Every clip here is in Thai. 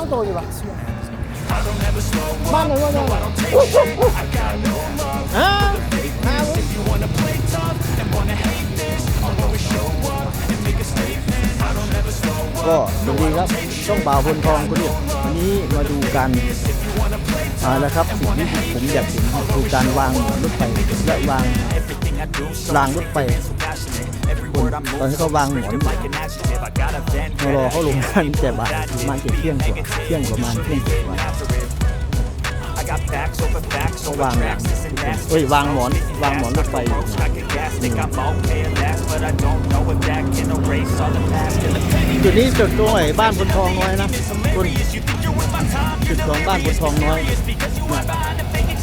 องตัวอยู่ปะบ้านไหนวะเนี่ยฮะมาเว้ย ก็สวัสดีครับช่องบ่าวพลทองคนนี้วันนี้มาดูการอ่าแล้วครับสิ่งที่ผมอยากเห็นคือการวางรถไฟและวางรางรถไฟคนตอนที่เขาวางหมอน รอเขาลงกันแต่บ่ายประมาณเที่ยงกว่าเที่ยงประมาณเที่ยงกว่าเขาวางหลังเฮ้ยวางหมอนวางหมอนรถไฟจุดนี้จุดตรงไหนบ้านพลทองน้อยนะคุณจุดของบ้านพลทองน้อย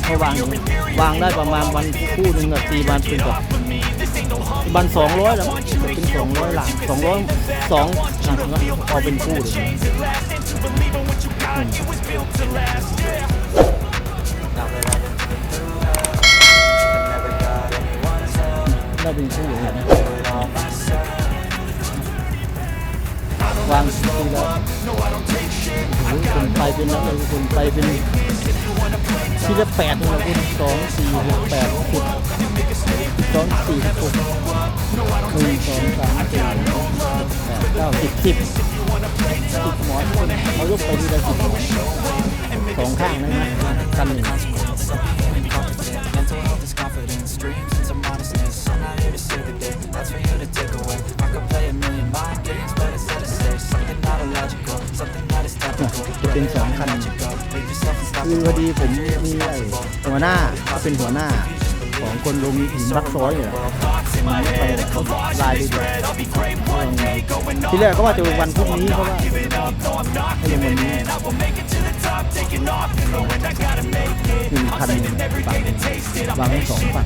เขาวางอย่างนี้วางได้ประมาณวันคู่หนึ่งกับสี่วันเป็นกับ วันสองร้อยแล้วจะเป็นสองร้อยหลังสองร้อยสองหลังเอาเป็นคู่เลยได้เป็นคู่เลยนะวางทีละโอ้โหคนไปเป็นนักเลยคนไปเป็นทีละแปดนะคุณสองสี่หกแปดสิบสองสี่หก หนึ่งสองสามสี่ห้าหกแปดเก้าสิบสิบสิบหมอนเอายกไปทีละสิบหมอนสองข้างนะนะกันหนึ่งจะเป็นสองคัน คือพอดีผมมีไอ้หัวหน้าเขาเป็นหัวหน้า คนลงหินรักซ้อยเนี่ยมันไปเขาลายดีเลยทีแรกเขาว่าจะวันพรุ่งนี้เพราะว่าให้ลงวันนี้หนึ่งคันหนึ่งฝั่งวางทั้งสองฝั่ง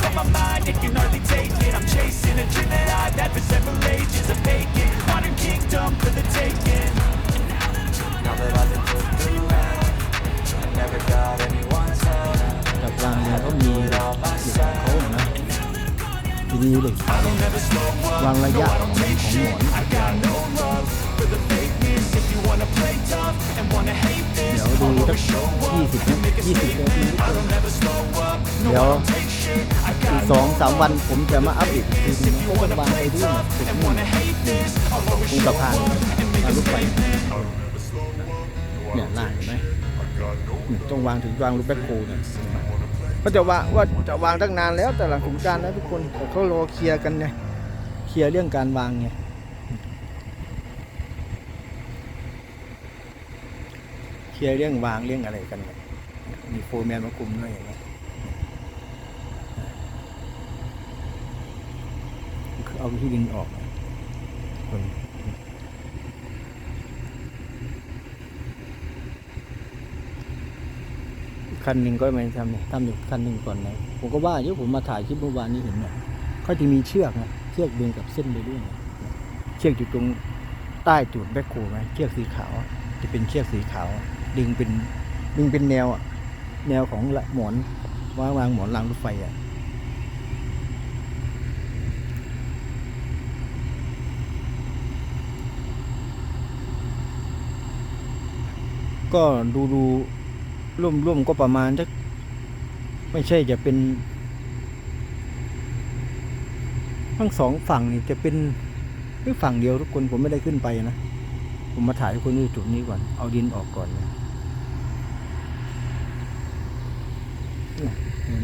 จะมาอัพอีกทีนึงก็จะวางไปด้วยจุดนี้ตรงสะพานทางรถไฟเนี่ยล่าเห็นไหมต้องวางถึงวางรูปแบ็คโฮเนี่ยก็จะวางว่าจะวางตั้งนานแล้วแต่หลังสงกรารนะทุกคนแต่เขารอเคลียร์กันไงเคลียร์เรื่องการวางไงเคลียร์เรื่องวางเรื่องอะไรกันเนี่ยมีโฟร์แมนมากลุ่มด้วยอย่างเงี้ย เอาที่ดินออกคนคันหนึ่งก็ไม่ทำเนี่ยทำอยู่คันหนึ่งก่อนนะผมก็ว่าอยู่ผมมาถ่ายคลิปเมื่อวานนี้เห็นเนี่ยเขาจะมีเชือกนะเชือกดึงกับเส้นไปด้วยนะเชือกอยู่ตรงใต้จุดแบคโคไหมเชือกสีขาว จะเป็นเชือกสีขาว ดึงเป็นดึงเป็นแนวอะแนวของละหมอนวางวางหมอนรางรถไฟอะ ก็ดูดูร่วมร่วมก็ประมาณสักไม่ใช่จะเป็น ทั้งสองฝั่งนี่จะเป็นหรือฝั่งเดียวทุกคนผมไม่ได้ขึ้นไปนะ ผมมาถ่ายทุกคนที่จุดนี้ก่อน เอาดินออกก่อนนะ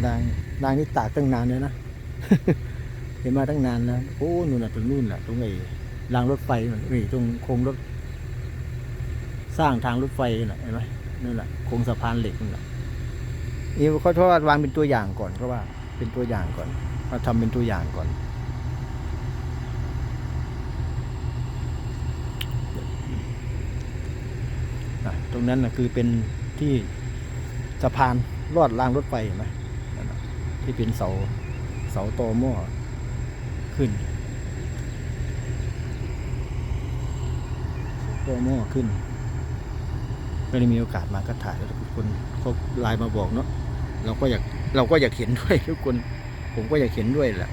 รางรางนี่ตากตั้งนานเลยนะ เห็นมาตั้งนานแล้วโอ้นู่นน่ะตรงนู่นน่ะตรงไอ้รางรถไฟนี่ตรงโค้งรถ สร้างทางรถไฟน่ะเห็นไหมนั่นแหละโครงสะพานเหล็กนั่นแหละนี่เขาทอดวางเป็นตัวอย่างก่อนก็ว่าเป็นตัวอย่างก่อนมาทำเป็นตัวอย่างก่อนตรงนั้นนะคือเป็นที่สะพานลอดรางรถไฟเห็นไหมที่เป็นเสาเสาตอหม้อขึ้นตอหม้อขึ้น ก็ได้มีโอกาสมาก็ถ่ายแล้วทุกคนเขาไลน์มาบอกเนาะเราก็อยากเราก็อยากเห็นด้วยทุกคน ผมก็อยากเห็นด้วยแหละ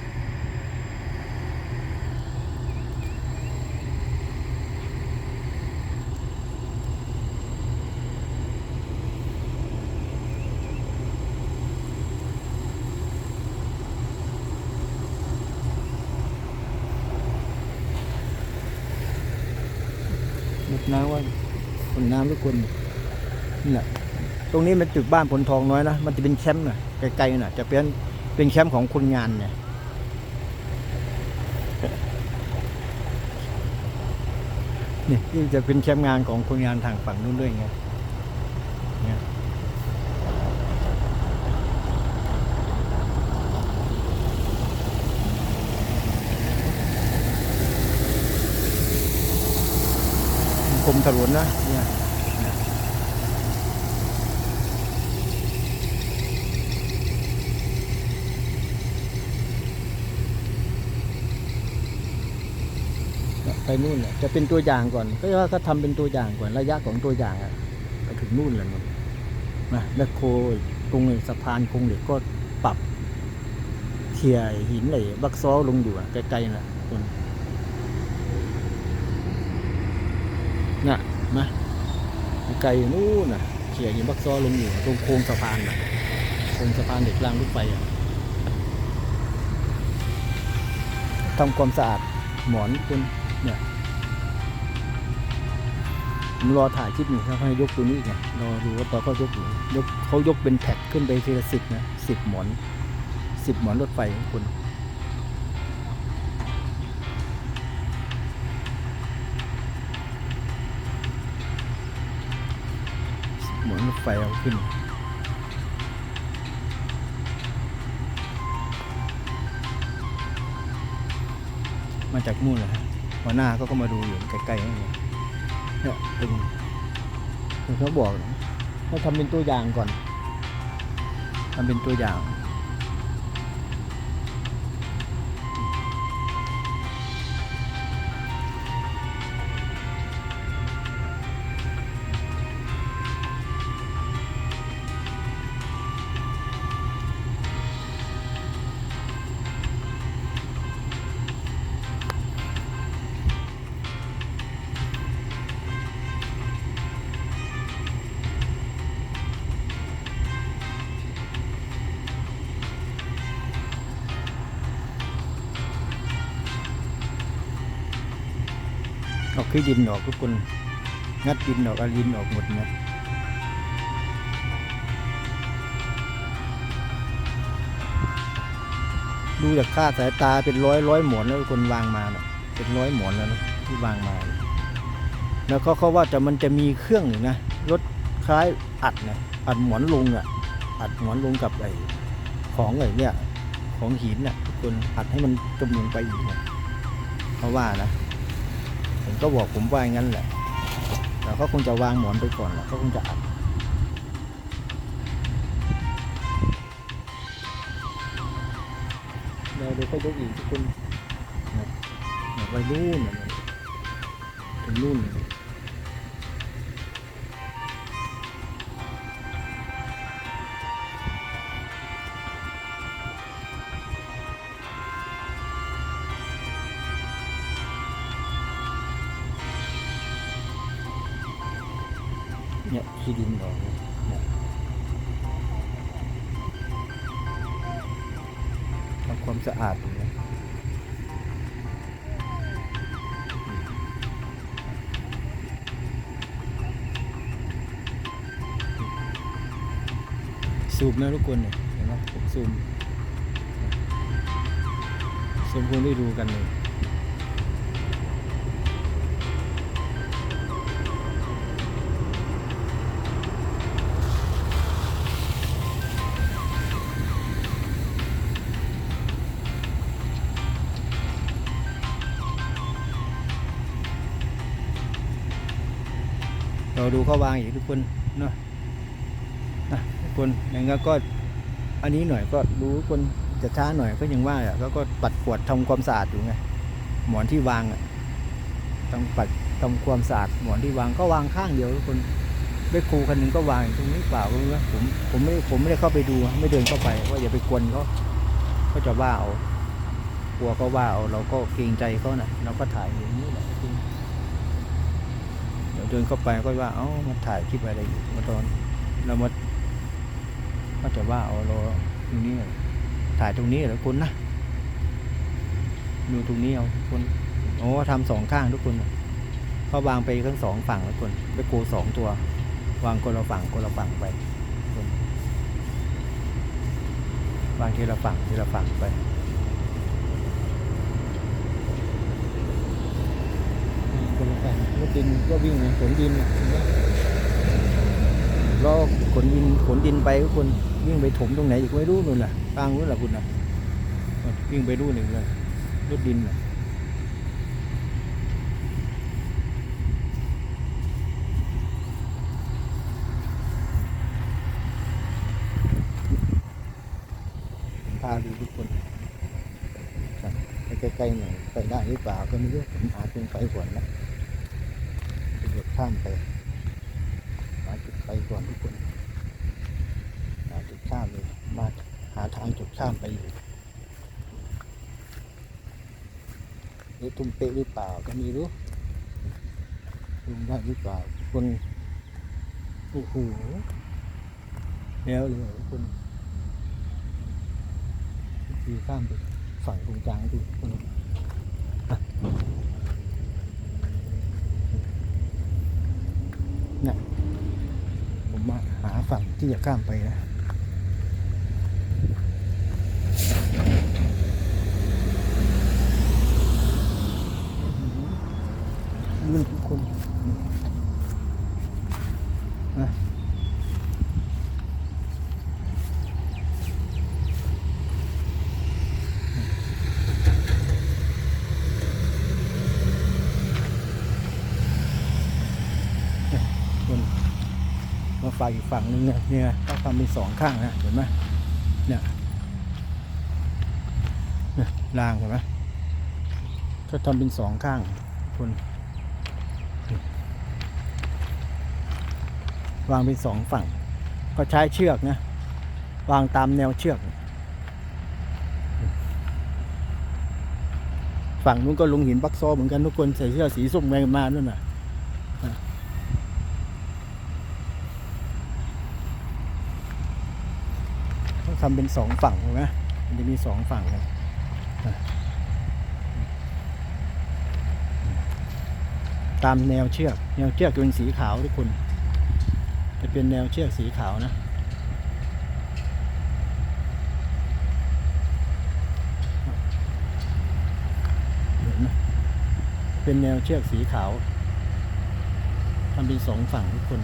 น้ำว่าคนน้ำทุกคน นี่แหละตรงนี้เป็นตึกบ้านผลทองน้อยนะ มันจะเป็นแคมป์น่ะไกลๆน่ะ จะเป็นเป็นแคมป์ของคนงานเนี่ยนี่ที่จะเป็นแคมป์งานของคนงานทางฝั่งนู้นด้วยไงเนี่ยกรมถนนนะเนี่ย ไปนู่นน่ะจะเป็นตัวอย่างก่อนก็ว่าเขาทำเป็นตัวอย่างก่อนระยะของตัวอย่างอะไปถึงนู่นแล้วนู่นนะแล้วโคตรงสะพานคงเหล็กก็ปรับเคลียหินไหลบักซ้อลงอยู่อะไกลๆน่ะคุณน่ะมาไกลนู่นน่ะเคลียหินบักซ้อลงอยู่ตรงโค้งสะพานน่ะโค้งสะพานเด็กรางรถไฟอะทำความสะอาดหมอนคุณ เนี่ยผมรอถ่ายคลิปนี้เขาให้ยกตัวนี้ไงรอดูว่าตอนเขายกอยู่ยกเขายกเป็นแพ็คขึ้นไปทีละสิบนะสิบหมอนสิบหมอนรถไฟของคุณหมอนรถไฟเอาขึ้นมาจากนู่นเลยฮะ หัวหน้าเขาก็มาดูอยู่ใกล้ๆนี่เนี่ยเป็นเขาบอกให้ทำเป็นตัวอย่างก่อนทำเป็นตัวอย่าง เอาขี้ดินออกทุกคนงัดดินออกเอาดินออกหมดนะดูจากค่าสายตาเป็นร้อยร้อยหมอนแล้วทุกคนวางมานะเป็นร้อยหมอนแล้วนะที่วางมา แล้วเขาเขาว่าจะมันจะมีเครื่องหนึ่งนะรถคล้ายอัดนะอัดหมอนลงอะ อัดหมอนลงกับไอ้ของไอ้เนี่ย ของหินน่ะทุกคนอัดให้มันจมลงไปอีกนะเขาว่านะ ผมก็บอกผมว่าอย่างนั้นแหละแต่เขาคงจะวางหมอนไปก่อนแหละเขาคงจะอัดเดี๋ยวเดี๋ยวเขายกอีกทุกคนนะเนี่ยไปนู่นนะถึงนู่นเลย ซูมนะทุกคนเนี่ยเห็นไหมผมซูมซูมคนได้ดูกันเลยเราดูเขาวางอีกทุกคนเนาะ คนอย่างงั้นก็ อันนี้หน่อยก็ดูทุกคนจะช้าหน่อยก็ยังว่าอะเขาก็ปัดกวดทำความสะอาดอยู่ไงหมอนที่วางอะต้องปัดทำความสะอาดหมอนที่วางก็วางข้างเดียวทุกคนได้ครูคนหนึ่งก็วางตรงนี้เปล่าก็รู้นะผมผมไม่ผมไม่ได้เข้าไปดูไม่เดินเข้าไปว่าอย่าไปกวนเขาเขาจะว่าเอากลัวเขาว่าเอาเราก็เกรงใจเขาน่ะเราก็ถ่ายอย่างนี้แหละเดี๋ยวเดินเข้าไปก็ว่าเอ้ามาถ่ายคลิปอะไรอยู่มาตอนเรามา ก็จะว่าเอาเราตรงนี้ถ่ายตรงนี้เหรอคุณนะดูตรงนี้เอาคุณโอ้ทำสองข้างทุกคนน่ะเขาเขาวางไปทั้งสองฝั่งแล้วคนไปโกสองตัว วางคนละฝั่งคนละฝั่งไปคนวางทีละฝั่งทีละฝั่งไปคนละฝั่งรถดินก็วิ่งขนดินน่ะเห็นไหมแล้วขนดินขนดินไปก็คน วิ่งไปถมตรงไหนอีกไม่รู้นู่นน่ะกลางนู้นแหละคุณนะวิ่งไปรู้หนึ่งเลยรถดินน่ะพาดูทุกคนไปใกล้ๆหน่อยไปได้หรือเปล่าก็ไม่รู้ผมหาจุดไฟก่อนนะไปเดินข้ามไปหาจุดไฟก่อนทุกคน ข้ามเลยมาหาทางจุดข้ามไปอยู่นี่ตุ้มเป๊ะหรือเปล่าก็ม่รู้ลุงได้หรือเปล่า คนโอ้โหแล้วเลยคนคือข้ามไปฝั่งตรงกลางดูคนนี้อะผมมาหาฝั่งที่จะข้ามไปนะ ลื่นทุกคนนะคนมาฝั่งอีกฝั่งนึงเนี่ยเนี่ยก็ทำเป็นสองข้างนะเห็นไหมเนี่ยเนี่ยรางเห็นไหมก็ทำเป็นสองข้างคน วางเป็นสองฝั่ง ก็ใช้เชือกนะ วางตามแนวเชือก ฝั่งนู้นก็ลงหินปักซอเหมือนกันทุกคนใส่เสื้อสีส้มกันมานู่นน่ะต้องทำเป็นสองฝั่งถูกไหมมันจะมีสองฝั่งกันะตามแนวเชือก แนวเชือกจะเป็นสีขาวทุกคน จะเป็นแนวเชือกสีขาวนะ เห็นไหมเป็นแนวเชือกสีขาวทำเป็นสองฝั่งทุกคน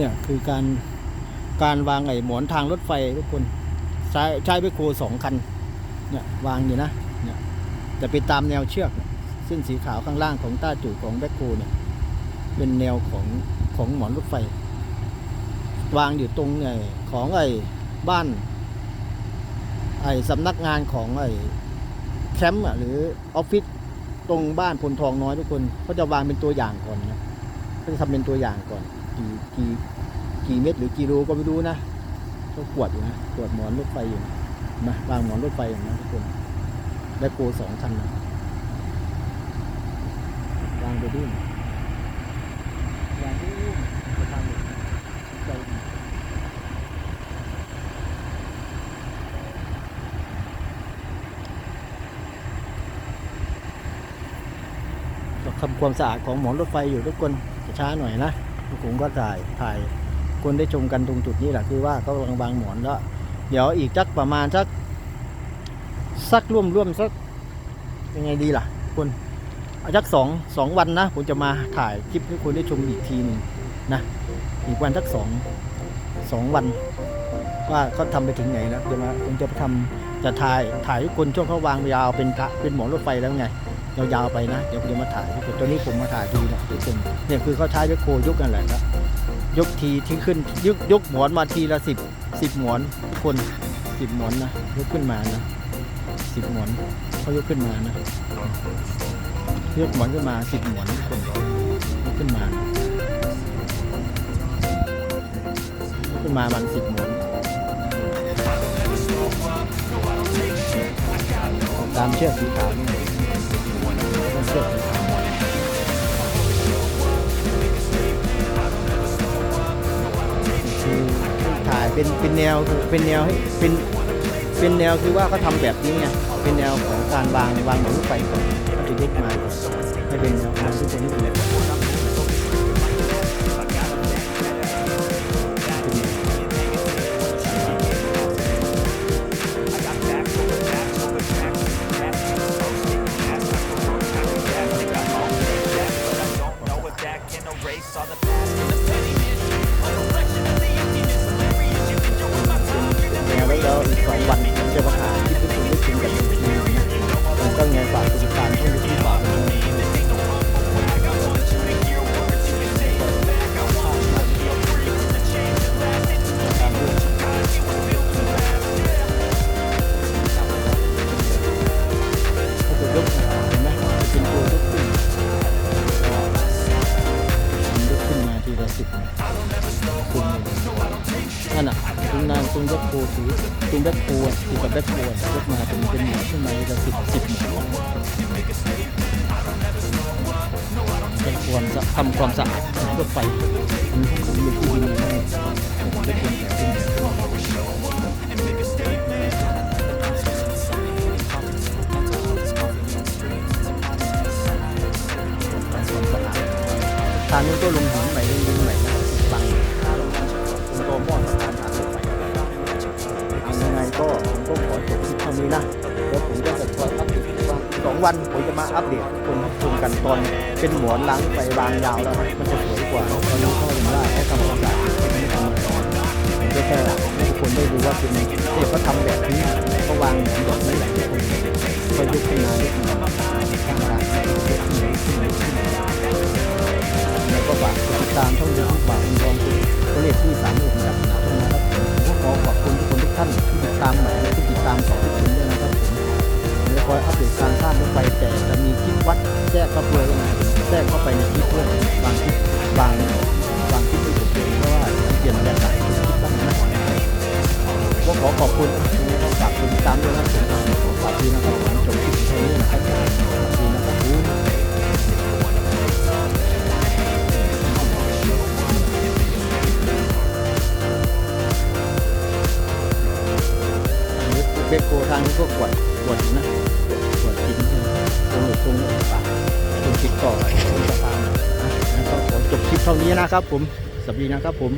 เนี่ยคือการการวางไอ้หมอนทางรถไฟทุกคนใช้ใช้ไปโคสองคันเนี่ยวางอยู่นะเนี่ยจะไปตามแนวเชือกเส้นสีขาวข้างล่างของต้าจู่ของแบคโคเนี่ยเป็นแนวของของหมอนรถไฟ วางอยู่ตรงไอ้ของไอ้บ้านไอ้สำนักงานของไอ้แคมป์หรือออฟฟิศตรงบ้านพลทองน้อยทุกคนเขาจะวางเป็นตัวอย่างก่อนนะเขาจะทำเป็นตัวอย่างก่อน กี่กี่กี่เม็ดหรือกิโลก็ไม่รู้นะก็กวดอยู่นะกวดหมอนรถไฟอยู่นะมาวางหมอนรถไฟอย่างนั้นทุกคนและโกสองคันนะวางไปด้วยวางไปด้วยจะทำเลยใจดีก็ทำความสะอาดของหมอนรถไฟอยู่ทุกคนช้าหน่อยนะ ผมก็ถ่ายถ่ายคนได้ชมกันตรงจุดนี้แหละคือว่าเขากำลังวางหมอนแล้ว เดี๋ยวอีกจักประมาณสักสักร่วมร่วมสักยังไงดีล่ะคุณอาจักสองสองวันนะผมจะมาถ่ายคลิปให้คุณได้ชมอีกทีหนึ่งนะอีกวันสักสองสองวัน ว่าเขาทำไปถึงไหนแล้วจะมาผมจะทำจะถ่ายถ่ายให้คนช่วงเขาวางยาวเป็นกะเป็นหมอนรถไฟแล้วไง ยาวๆไปนะเดี๋ยวผมจะมาถ่ายให้คนตัวนี้ผมมาถ่ายดูเนี่ยเดี๋ยวผมเนี่ยคือเขาใช้ยกโคยกกันแหละครับยกทีที่ขึ้นยกยกหมอนมาทีละสิบสิบหมอนคนสิบหมอนนะยกขึ้นมานะสิบหมอนเขายกขึ้นมานะยกหมอนขึ้นมาสิบหมอนคนยกขึ้นมานะยกขึ้นมามันสิบหมอนตามเชือกสีขาวนี่ เสื้อสีขาวคือถ่ายเป็นเป็นแนวคือเป็นแนวให้เป็นเป็นแนวคือว่าเขาทำแบบนี้ไงเป็นแนวของการวางวางเหมือนรถไฟก่อนถ้าจะยกมาก่อนให้เป็นแนวของทุกคนที่ดูแน กโพถือตรงแบ็คโพอะถือกับแบ็คโพอะยกมาเป็นเป็นหมวดขึ้นมาทีละสิบสิบหมวดเป็นความสะทำความสะอาดรถไฟอันนี้ผมอยู่ที่ดินนี่ผมได้เป็นแบบนี้ความสะอาดทางนี้ก็ลงหินใหม่ลงดิ นะแล้วผมจะคอยอัปเดตว่าสองวันผมจะมาอัปเดตให้คนชมกันตอนเป็นหมอนล้างไฟบางยาวแล้วมันจะสวยกว่าตอนนี้เขาเห็นว่าเขาทำความสะอาดไม่ทำอะไรผมก็แค่ให้ทุกคนได้ดูว่าเป็นเทพเขาทำแบบนี้เขาวางหมอนแบบนี้แหละทุกคนก็ยกขึ้นมายกมาข้างล่างยกขึ้นยกขึ้นยกขึ้นแล้วก็ฝากติดตามช่องยูทูบฝากคุณทองคุณตัวเลขที่สามหมื่นกับนาช่องนะครับผมก็ขอขอบคุณทุกคน ท่านที่ติดตามใหม่และที่ติดตามของทุกคนด้วยนะครับผมจะคอยอัปเดตการสร้างรถไฟแต่จะมีคลิปวัดแทรกเข้าไปนะแทรกเข้าไปในคลิปด้วย นะครับผมสวัสดีนะครับผม